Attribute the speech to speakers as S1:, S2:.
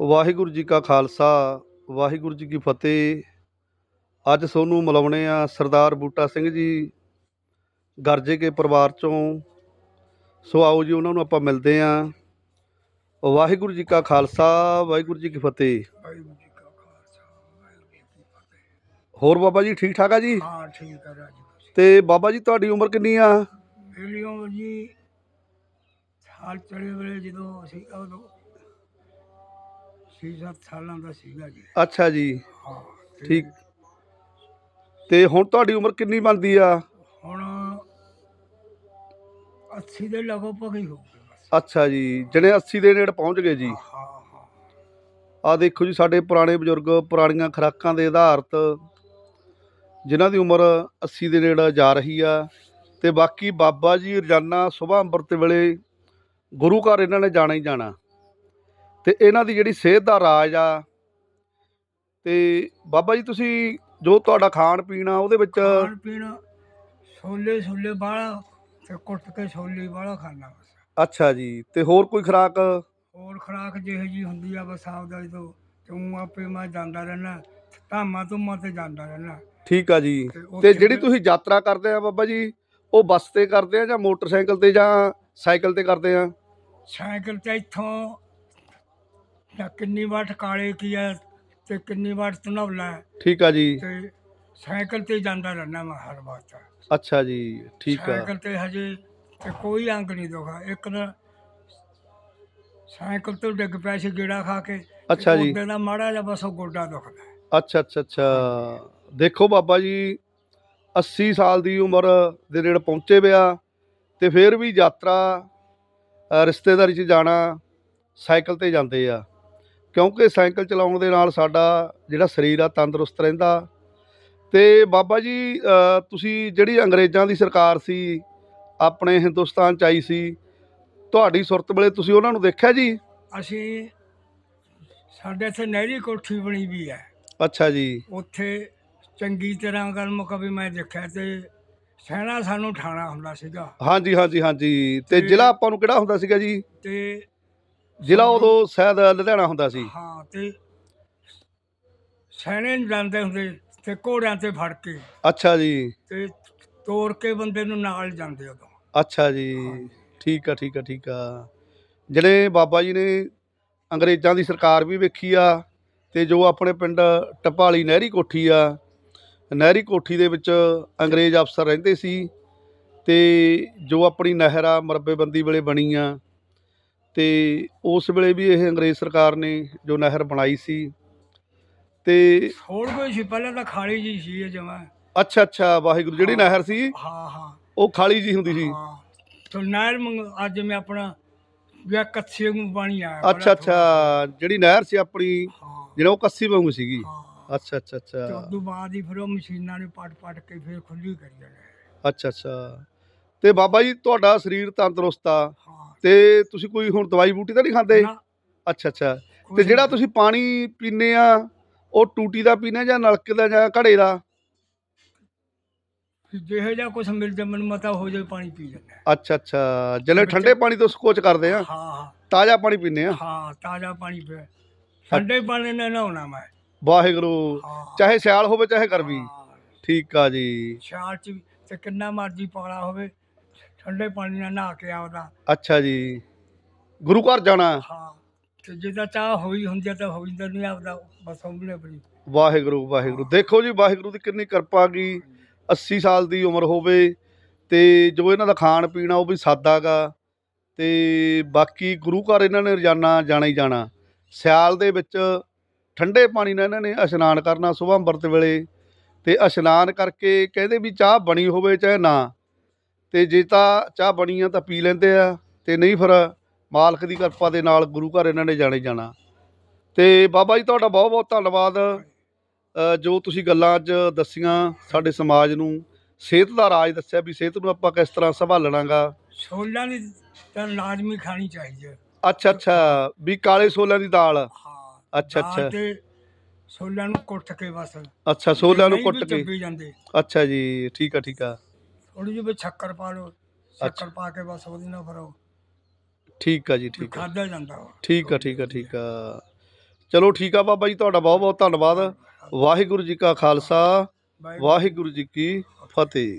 S1: ਵਾਹਿਗੁਰੂ ਜੀ ਕਾ ਖਾਲਸਾ ਵਾਹਿਗੁਰੂ ਜੀ ਕੀ ਫਤਿਹ। ਅੱਜ ਤੁਹਾਨੂੰ ਮਿਲਾਉਣੇ ਆ ਸਰਦਾਰ ਬੂਟਾ ਸਿੰਘ ਜੀ ਗਰਜੇ ਕੇ ਪਰਿਵਾਰ ਚੋਂ। ਸੋ ਆਓ ਜੀ ਉਹਨਾਂ ਨੂੰ ਆਪਾਂ ਮਿਲਦੇ ਆ। ਵਾਹਿਗੁਰੂ ਜੀ ਕਾ ਖਾਲਸਾ ਵਾਹਿਗੁਰੂ ਜੀ ਕੀ ਫਤਿਹ।
S2: ਵਾਹਿਗੁਰੂ ਜੀ ਕਾ ਖਾਲਸਾ ਵਾਹਿਗੁਰੂ ਜੀ ਕੀ ਫਤਿਹ।
S1: ਹੋਰ ਬਾਬਾ ਜੀ ਠੀਕ ਠਾਕ ਆ ਜੀ?
S2: ਹਾਂ ਠੀਕ ਹੈ ਰਾਜੀ
S1: ਤੇ ਬਾਬਾ ਜੀ ਤੁਹਾਡੀ ਉਮਰ ਕਿੰਨੀ ਆ?
S2: ਮੇਰੀ ਉਮਰ ਜੀ ਸਾਲ ਚੜੇ ਵੇਲੇ ਜਦੋਂ ਅਸੀਂ ਉਦੋਂ ਛੇ ਸੱਤ ਸਾਲਾਂ ਦਾ ਸੀਗਾ ਜੀ।
S1: ਅੱਛਾ ਜੀ।
S2: ਹਾਂ ਤੇ
S1: ਠੀਕ। ਤੇ ਹੁਣ ਤੁਹਾਡੀ ਉਮਰ ਕਿੰਨੀ ਬਣਦੀ ਆ?
S2: ਹੁਣ 80 ਦੇ ਲਗਭਗ ਹੀ ਹੋ ਗਏ ਬਸ।
S1: ਅੱਛਾ ਜੀ ਜਿਹੜੇ 80 ਦੇ ਨੇੜੇ ਪਹੁੰਚ ਗਏ ਜੀ।
S2: ਹਾਂ ਹਾਂ।
S1: ਆ ਦੇਖੋ ਜੀ ਸਾਡੇ ਪੁਰਾਣੇ ਬਜ਼ੁਰਗ ਪੁਰਾਣੀਆਂ ਖੁਰਾਕਾਂ ਦੇ ਆਧਾਰਿਤ ਜਿਨ੍ਹਾਂ ਦੀ ਉਮਰ 80 ਦੇ ਨੇੜੇ ਜਾ ਰਹੀ ਆ। ਤੇ ਬਾਕੀ ਬਾਬਾ ਜੀ ਰੋਜ਼ਾਨਾ ਸਵੇਰ ਅੰਮ੍ਰਿਤ ਵੇਲੇ ਗੁਰੂ ਘਰ ਇਹਨਾਂ ਨੇ ਜਾਣਾ ਹੀ ਜਾਣਾ। ਤੇ ਇਹਨਾਂ ਦੀ ਜਿਹੜੀ ਸਿਹਤ ਦਾ ਰਾਜ ਆ ਤੇ ਬਾਬਾ ਜੀ ਤੁਸੀਂ ਜੋ ਤੁਹਾਡਾ ਖਾਣ ਪੀਣ ਉਹਦੇ ਵਿੱਚ
S2: ਖਾਣ ਪੀਣ ਛੋਲੇ ਛੋਲੇ ਬਾਹਲਾ ਤੇ ਕੁੱਟ ਕੇ ਛੋਲੇ ਬਾਹਲਾ ਖਾਣਾ ਬਸ।
S1: ਅੱਛਾ ਜੀ ਤੇ ਹੋਰ ਕੋਈ ਖੁਰਾਕ?
S2: ਹੋਰ ਖੁਰਾਕ ਜਿਹੋ ਜੀ ਹੁੰਦੀ ਆ ਬਸ ਆਪਦਾ ਜਦੋਂ ਤੂੰ ਆਪੇ ਮੈਂ ਜਾਂਦਾ ਰਹਿਣਾ ਧਾਮਾਂ ਧੁੰਮਾਂ ਤੇ ਜਾਂਦਾ ਰਹਿਣਾ
S1: ਠੀਕ ਆ ਜੀ
S2: ਤੇ
S1: ਜਿਹੜੀ ਤੁਸੀਂ ਯਾਤਰਾ ਕਰਦੇ ਆ ਬਾਬਾ ਜੀ ਉਹ ਬੱਸ ਤੇ ਕਰਦੇ ਆ ਜਾਂ ਮੋਟਰਸਾਈਕਲ ਤੇ ਜਾਂ ਸਾਈਕਲ ਤੇ ਕਰਦੇ ਆ?
S2: ਸਾਈਕਲ ਤੇ ਇੱਥੋਂ ਜਾਂ ਕਿੰਨੀ ਵਾਰ ਟਕਾਲੇ ਕੀ ਆ ਤੇ ਕਿੰਨੀ ਵਾਰ ਹੈ।
S1: ਠੀਕ ਆ ਜੀ।
S2: ਤੇ ਸਾਈਕਲ ਤੇ ਜਾਂਦਾ ਰਹਿਣਾ ਮੈਂ ਹਰ ਵਾਰ
S1: ਅੱਛਾ ਜੀ ਠੀਕ ਆ।
S2: ਸਾਈਕਲ ਤੇ ਹਜੇ ਤੇ ਕੋਈ ਅੰਗ ਨਹੀਂ ਦੁਖਾ ਇੱਕ ਦਿਨ ਸਾਈਕਲ ਤੋਂ ਡਿੱਗ ਪਿਆ ਸੀ ਗੇੜਾ ਖਾ ਕੇ।
S1: ਅੱਛਾ ਜੀ।
S2: ਉਹਦੇ ਦਾ ਮਾੜਾ ਜਿਹਾ ਬਸ ਉਹ ਗੋਡਾ ਦੁਖਦਾ ਹੈ।
S1: ਅੱਛਾ ਅੱਛਾ ਅੱਛਾ। ਦੇਖੋ ਬਾਬਾ ਜੀ 80 ਸਾਲ ਦੀ ਉਮਰ ਦੇ ਨੇੜੇ ਪਹੁੰਚੇ ਪਿਆ ਤੇ ਫਿਰ ਵੀ ਯਾਤਰਾ ਰਿਸ਼ਤੇਦਾਰੀ 'ਚ ਜਾਣਾ ਸਾਈਕਲ ਤੇ ਜਾਂਦੇ ਆ। ਕਿਉਂਕਿ ਸਾਈਕਲ ਚਲਾਉਣ ਦੇ ਨਾਲ ਸਾਡਾ ਜਿਹੜਾ ਸਰੀਰ ਆ ਤੰਦਰੁਸਤ ਰਹਿੰਦਾ। ਤੇ ਬਾਬਾ ਜੀ ਤੁਸੀਂ ਜਿਹੜੀ ਅੰਗਰੇਜ਼ਾਂ ਦੀ ਸਰਕਾਰ ਸੀ ਆਪਣੇ ਹਿੰਦੁਸਤਾਨ 'ਚ ਆਈ ਸੀ ਤੁਹਾਡੀ ਸੁਰਤ ਵੇਲੇ ਤੁਸੀਂ ਉਹਨਾਂ ਨੂੰ ਦੇਖਿਆ ਜੀ?
S2: ਅਸੀਂ ਸਾਡੇ ਇੱਥੇ ਨਹਿਰੀ ਕੋਠੀ ਬਣੀ ਵੀ ਹੈ।
S1: ਅੱਛਾ ਜੀ।
S2: ਉੱਥੇ ਚੰਗੀ ਤਰ੍ਹਾਂ ਗੱਲ ਮੁਕਬੀ ਮੈਂ ਦੇਖਿਆ ਤੇ ਸੈਨਾ ਸਾਨੂੰ ਠਾਣਾ ਹੁੰਦਾ ਸੀਗਾ।
S1: ਹਾਂਜੀ ਹਾਂਜੀ ਹਾਂਜੀ। ਤੇ- ਜ਼ਿਲ੍ਹਾ ਆਪਾਂ ਨੂੰ ਕਿਹੜਾ ਹੁੰਦਾ ਸੀਗਾ ਜੀ?
S2: ਤੇ
S1: ਜ਼ਿਲ੍ਹਾ ਉਦੋਂ ਸ਼ਾਇਦ ਲੁਧਿਆਣਾ ਹੁੰਦਾ ਸੀ।
S2: ਹਾਂ ਤੇ ਨੂੰ ਜਾਂਦੇ ਹੁੰਦੇ ਤੇ ਘੋੜਿਆਂ ਤੇ ਫੜ ਕੇ।
S1: ਅੱਛਾ ਜੀ।
S2: ਤੇ ਤੋੜ ਕੇ ਬੰਦੇ ਨੂੰ ਨਾਲ ਜਾਂਦੇ ਉਦੋਂ।
S1: ਅੱਛਾ ਜੀ ਠੀਕ ਆ ਠੀਕ ਆ ਠੀਕ ਆ। ਜਿਹੜੇ ਬਾਬਾ ਜੀ ਨੇ ਅੰਗਰੇਜ਼ਾਂ ਦੀ ਸਰਕਾਰ ਵੀ ਵੇਖੀ ਆ ਤੇ ਜੋ ਆਪਣੇ ਪਿੰਡ ਟਪਾਲੀ ਨਹਿਰੀ ਕੋਠੀ ਆ ਨਹਿਰੀ ਕੋਠੀ ਦੇ ਵਿੱਚ ਅੰਗਰੇਜ਼ ਅਫਸਰ ਰਹਿੰਦੇ ਸੀ ਤੇ ਜੋ ਆਪਣੀ ਨਹਿਰ ਆ ਮਰਬੇਬੰਦੀ ਵੇਲੇ ਬਣੀ ਆ ਤੇ ਉਸ ਵੇਲੇ ਵੀ ਇਹ ਅੰਗਰੇਜ਼ ਸਰਕਾਰ ਨੇ ਜੋ ਨਹਿਰ ਬਣਾਈ ਸੀ ਤੇ
S2: ਹੋਰ ਕੋਈ ਸੀ? ਪਹਿਲਾਂ ਤਾਂ ਖਾਲੀ ਜੀ ਸੀ ਜਮਾ
S1: ਅੱਛਾ ਅੱਛਾ ਵਾਹਿਗੁਰੂ ਜਿਹੜੀ ਨਹਿਰ ਸੀ?
S2: ਹਾਂ ਹਾਂ।
S1: ਉਹ ਖਾਲੀ ਜੀ ਹੁੰਦੀ ਸੀ।
S2: ਹਾਂ। ਤੇ ਨਹਿਰ ਮੰਗ ਅੱਜ ਮੈਂ ਆਪਣਾ ਵਿਆਹ ਕੱਛੇ ਨੂੰ ਪਾਣੀ ਆਇਆ
S1: ਅੱਛਾ ਅੱਛਾ ਜਿਹੜੀ ਨਹਿਰ ਸੀ ਆਪਣੀ ਜਿਹੜਾ ਉਹ ਕੱਸੀ ਵਾਂਗੂ ਸੀਗੀ?
S2: ਹਾਂ।
S1: ਅੱਛਾ ਅੱਛਾ
S2: ਤੇ
S1: ਅੱਛਾ
S2: ਉਦੋਂ ਬਾਅਦ ਹੀ ਫਿਰ ਉਹ ਮਸ਼ੀਨਾਂ ਨੇ ਪਟ ਪਟ ਕੇ ਫਿਰ ਖੁੱਲੀ ਕਰੀ ਜਾਣਾ
S1: ਅੱਛਾ ਅੱਛਾ। ਤੇ ਬਾਬਾ ਜੀ ਤੁਹਾਡਾ ਸਰੀਰ ਤੰਦਰੁਸਤ ਆ? ਤੇ ਤੁਸੀਂ ਕੋਈ ਹੁਣ ਦਵਾਈ ਬੂਟੀ ਤਾਂ ਨਹੀਂ ਖਾਂਦੇ?
S2: ਨਾ,
S1: ਅੱਛਾ ਅੱਛਾ। ਤੇ
S2: ਕੁਛ
S1: ਜਿਹੜਾ
S2: ਨਹੀਂ।
S1: ਤੁਸੀਂ ਪਾਣੀ ਪੀਂਦੇ ਆ ਉਹ ਟੂਟੀ ਦਾ ਪੀਂਦੇ ਜਾਂ ਨਲਕੇ ਦਾ ਜਾਂ ਘੜੇ ਦਾ?
S2: ਜਿਹੋ ਜਿਹਾ ਕੁਝ ਮਿਲ ਜਾ ਮੈਨੂੰ ਮਤਾ ਹੋ ਜਾਏ ਪਾਣੀ ਪੀ ਲੈਂਦਾ
S1: ਅੱਛਾ ਅੱਛਾ।
S2: ਵਿੱਚ-
S1: ਠੰਡੇ ਪਾਣੀ ਤੋਂ ਸਕੋਚ ਕਰਦੇ ਆ?
S2: ਹਾਂ ਹਾਂ।
S1: ਤਾਜ਼ਾ ਪਾਣੀ ਪੀਂਦੇ ਆ?
S2: ਹਾਂ ਤਾਜ਼ਾ ਪਾਣੀ ਪੀ ਠੰਡੇ ਪਾਣੀ ਨਾਲ ਨਹਾਉਣਾ ਮੈਂ।
S1: ਵਾਹਿਗੁਰੂ।
S2: ਹਾਂ।
S1: ਚਾਹੇ ਸਿਆਲ ਹੋਵੇ ਚਾਹੇ ਗਰਮੀ।
S2: ਹਾਂ,
S1: ਠੀਕ ਆ ਜੀ।
S2: ਸਿਆਲ ਚ ਵੀ ਤੇ ਕਿੰਨਾ ਮਰਜ਼ੀ ਪਾਲਾ ਹੋਵੇ। ਠੰਡੇ ਪਾਣੀ ਨਾਲ ਨਹਾ ਕੇ ਆਉਦਾ।
S1: ਅੱਛਾ ਜੀ। ਗੁਰੂ ਘਰ ਜਾਣਾ?
S2: ਹਾਂ ਤੇ ਜਿਹਦਾ ਚਾਹ ਹੋਈ ਹੁੰਦੀ ਆ ਤਾਂ ਹੋਈ ਤਾਂ ਨਹੀਂ ਆਪਦਾ ਬਸ ਉਹਨੇ ਬੜੀ
S1: ਵਾਹਿਗੁਰੂ ਵਾਹਿਗੁਰੂ। ਦੇਖੋ ਜੀ ਵਾਹਿਗੁਰੂ ਦੀ ਕਿੰਨੀ ਕਿਰਪਾ ਕੀ 80 ਸਾਲ ਦੀ ਉਮਰ ਹੋਵੇ ਤੇ ਜੋ ਇਹਨਾਂ ਦਾ ਖਾਣ ਪੀਣਾ ਉਹ ਵੀ ਸਾਦਾ ਗਾ। ਤੇ ਬਾਕੀ ਗੁਰੂ ਘਰ ਇਹਨਾਂ ਨੇ ਰੋਜ਼ਾਨਾ ਜਾਣਾ ਹੀ ਜਾਣਾ। ਸਿਆਲ ਦੇ ਵਿੱਚ ਠੰਡੇ ਪਾਣੀ ਨਾਲ ਇਹਨਾਂ ਨੇ ਇਸ਼ਨਾਨ ਕਰਨਾ ਸੁਬਹ ਅੰਮ੍ਰਿਤ ਵੇਲੇ। ਤੇ ਇਸ਼ਨਾਨ ਕਰਕੇ ਕਹਿੰਦੇ ਵੀ ਚਾਹ ਬਣੀ ਹੋਵੇ ਚਾਹੇ ਨਾ। ਤੇ ਜੇ ਤਾਂ ਚਾਹ ਬਣੀ ਆ ਤਾਂ ਪੀ ਲੈਂਦੇ ਆ ਤੇ ਨਹੀਂ ਫਿਰ ਮਾਲਕ ਦੀ ਕਿਰਪਾ ਦੇ ਨਾਲ ਗੁਰੂ ਘਰ ਇਹਨਾਂ ਨੇ ਜਾਣਾ ਜਾਣਾ। ਤੇ ਬਾਬਾ ਜੀ ਤੁਹਾਡਾ ਬਹੁਤ ਬਹੁਤ ਧੰਨਵਾਦ। ਜੋ ਤੁਸੀਂ ਗੱਲਾਂ ਅੱਜ ਦੱਸੀਆਂ ਸਾਡੇ ਸਮਾਜ ਨੂੰ ਸਿਹਤ ਦਾ ਰਾਜ ਦੱਸਿਆ ਵੀ ਸਿਹਤ ਨੂੰ ਆਪਾਂ ਕਿਸ ਤਰ੍ਹਾਂ ਸੰਭਾਲਣਾਗਾ।
S2: ਛੋਲਾਂ ਦੀ ਤਾਂ ਲਾਜ਼ਮੀ ਖਾਣੀ ਚਾਹੀਦੀ ਹੈ
S1: ਅੱਛਾ ਅੱਛਾ ਵੀ ਕਾਲੇ ਛੋਲਿਆਂ ਦੀ ਦਾਲ।
S2: ਹਾਂ
S1: ਅੱਛਾ, ਅੱਛਾ।
S2: ਤੇ ਛੋਲਿਆਂ ਨੂੰ ਕੁੱਟ ਕੇ ਬਸ।
S1: ਅੱਛਾ ਛੋਲਿਆਂ ਨੂੰ ਕੁੱਟ ਕੇ।
S2: ਚੱਬੀ ਜਾਂਦੇ।
S1: ਅੱਛਾ ਜੀ ਠੀਕ ਆ ਠੀਕ ਆ।
S2: ਥੋੜੀ ਜਿਹੀ ਵਿੱਚ ਸ਼ੱਕਰ ਪਾ ਲਓ। ਸ਼ੱਕਰ ਪਾ ਕੇ ਬਸ ਉਹਦੇ ਨਾਲ ਫਿਰ ਉਹ
S1: ਠੀਕ ਆ ਜੀ ਠੀਕ ਆ।
S2: ਖਾਦਾ ਜਾਂਦਾ ਉਹ।
S1: ਠੀਕ ਆ ਠੀਕ ਆ ਠੀਕ ਆ। ਚਲੋ ਠੀਕ ਆ ਬਾਬਾ ਜੀ ਤੁਹਾਡਾ ਬਹੁਤ ਬਹੁਤ ਧੰਨਵਾਦ। ਵਾਹਿਗੁਰੂ ਜੀ ਕਾ ਖਾਲਸਾ ਵਾਹਿਗੁਰੂ ਜੀ ਕੀ ਫਤਿਹ।